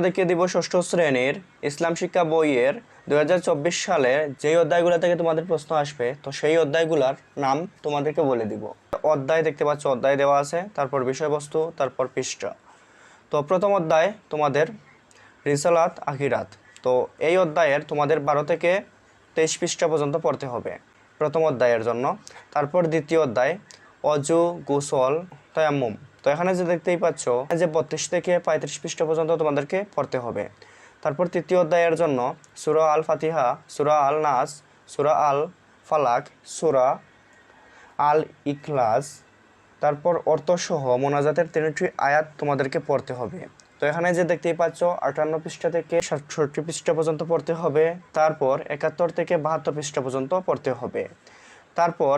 দেখিয়ে দিব ষষ্ঠ শ্রেণির ইসলাম শিক্ষা বইয়ের দু হাজার চব্বিশ সালে যেই অধ্যায়গুলো থেকে তোমাদের প্রশ্ন আসবে, তো সেই অধ্যায়গুলোর নাম তোমাদেরকে বলে দিব। অধ্যায় দেখতে পাচ্ছ, অধ্যায় দেওয়া আছে, তারপর বিষয়বস্তু, তারপর পৃষ্ঠা। তো প্রথম অধ্যায় তোমাদের রিসালাত আখিরাত। তো এই অধ্যায়ের তোমাদের বারো থেকে তেইশ পৃষ্ঠা পর্যন্ত পড়তে হবে প্রথম অধ্যায়ের জন্য। তারপর দ্বিতীয় অধ্যায় অজু গোসল, তায়াম্মুম। তো এখানে যে দেখতেই পাচ্ছ যে বত্রিশ থেকে পঁয়ত্রিশ পৃষ্ঠা পর্যন্ত তোমাদেরকে পড়তে হবে। তারপর তৃতীয় অধ্যায়ের জন্য সুরা আল ফাতিহা সুরা আল নাস সুরা আল ফালাক সুরা আল ইখলাস তারপর অর্থসহ মোনাজাতের তিনটি আয়াত তোমাদেরকে পড়তে হবে। তো এখানে যে দেখতেই পাচ্ছ, আটান্ন পৃষ্ঠা থেকে সাতষট্টি পৃষ্ঠা পর্যন্ত পড়তে হবে, তারপর একাত্তর থেকে বাহাত্তর পৃষ্ঠা পর্যন্ত পড়তে হবে। তারপর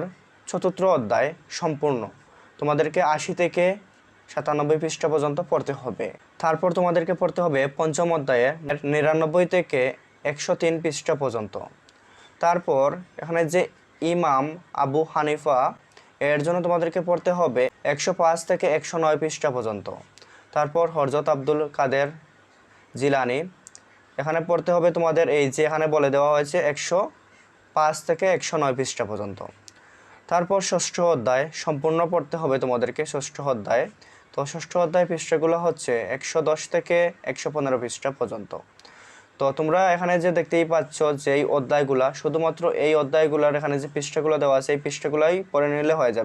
চতুর্থ অধ্যায় সম্পূর্ণ। তোমাদেরকে আশি থেকে সাতানব্বই পৃষ্ঠা পর্যন্ত পড়তে হবে। তারপর তোমাদেরকে পড়তে হবে পঞ্চম অধ্যায়ে নিরানব্বই থেকে একশো তিন পৃষ্ঠা পর্যন্ত। তারপর এখানে যে ইমাম আবু হানিফা, এর জন্য তোমাদেরকে পড়তে হবে একশো পাঁচ থেকে একশো নয় পৃষ্ঠা পর্যন্ত। তারপর হরজত আব্দুল কাদের জিলানি, এখানে পড়তে হবে তোমাদের এই যে এখানে বলে দেওয়া হয়েছে একশো পাঁচ থেকে একশো নয় পৃষ্ঠা পর্যন্ত। তারপর ষষ্ঠ অধ্যায়, সম্পূর্ণ পড়তে হবে তোমাদেরকে ষষ্ঠ অধ্যায়। তো ষষ্ঠ অধ্যায় পৃষ্ঠাগুলো হচ্ছে একশো দশ থেকে একশো পনেরো পৃষ্ঠা পর্যন্ত। তো তোমরা এখানে যে দেখতেই পাচ্ছ যে এই অধ্যায়গুলা, শুধুমাত্র এই অধ্যায়গুলার এখানে যে পৃষ্ঠাগুলো দেওয়া আছে, এই পৃষ্ঠাগুলাই পড়ে নিলে হয়ে যাবে।